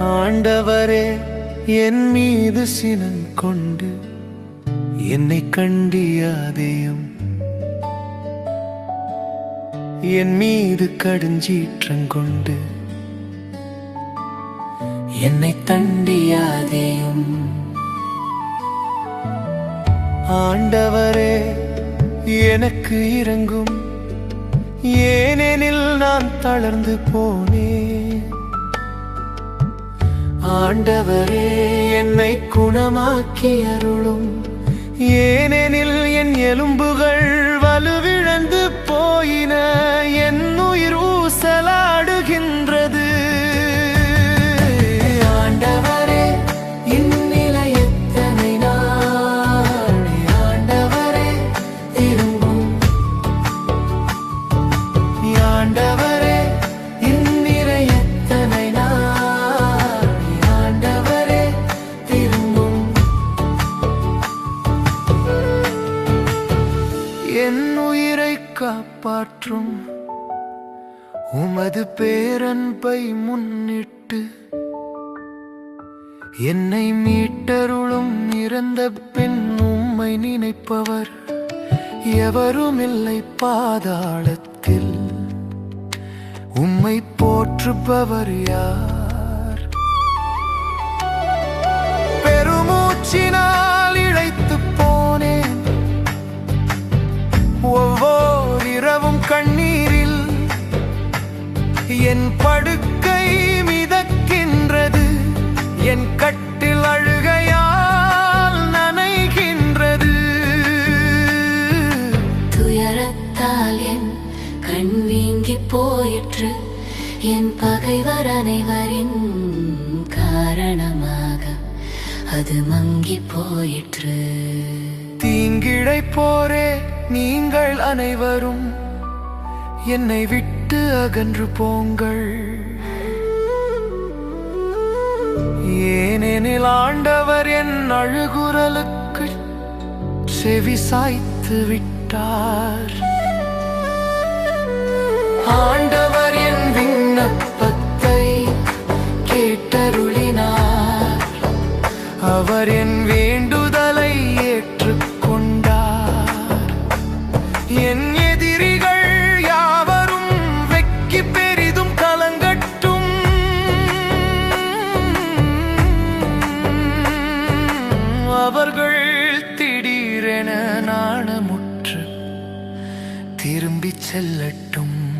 ஆண்டவரே என் மீது சினம் கொண்டு என்னை கண்டியாதேயும். என் மீது கடுஞ்சீற்றங்கொண்டு என்னை தண்டியாதேயும். ஆண்டவரே எனக்கு இறங்கும் ஏனெனில் நான் தளர்ந்து போனேன். ஆண்டவரே என்னை குணமாக்கி அருளும். ஏனெனில் என் எலும்புகள் வலுவிழந்து போயின என் உயிர் ஊசலாடுகின்றது. ஆண்டவரே இந்நிலை எத்தனை நாள்? ஆண்டவரே திரும்பும். என் உயிரை காப்பாற்றும். உமது பேரன்பை முன்னிட்டு என்னை மீட்டருளும் இறந்த பின் உம்மை நினைப்பவர் எவருமில்லை பாதாளத்தில். உம்மை போற்றுபவர் யார்? பெருமூச்சினார் என் படுக்கை மிதக்கின்றது. என் கட்டில் அழுகையால் நனைகின்றது. துயரத்தால் என் கண் வீங்கி போயிற்று. என் பகைவர் அனைவரின் காரணமாக அது மங்கி போயிற்று. தீங்கிழை போரே நீங்கள் அனைவரும் என்னை விட்டு அகன்று போங்கள். ஏனெனில் ஆண்டவர் என் அழுகுரலுக்கு செவி சாய்த்து விட்டார். ஆண்டவர் என் விண்ணப்பத்தை கேட்டருளினார். அவர் என் வேண்டுதலை ஏற்றுக்கொண்டார் அவர்கள் திடீரென நாணமுற்று திரும்பிச் செல்லட்டும்.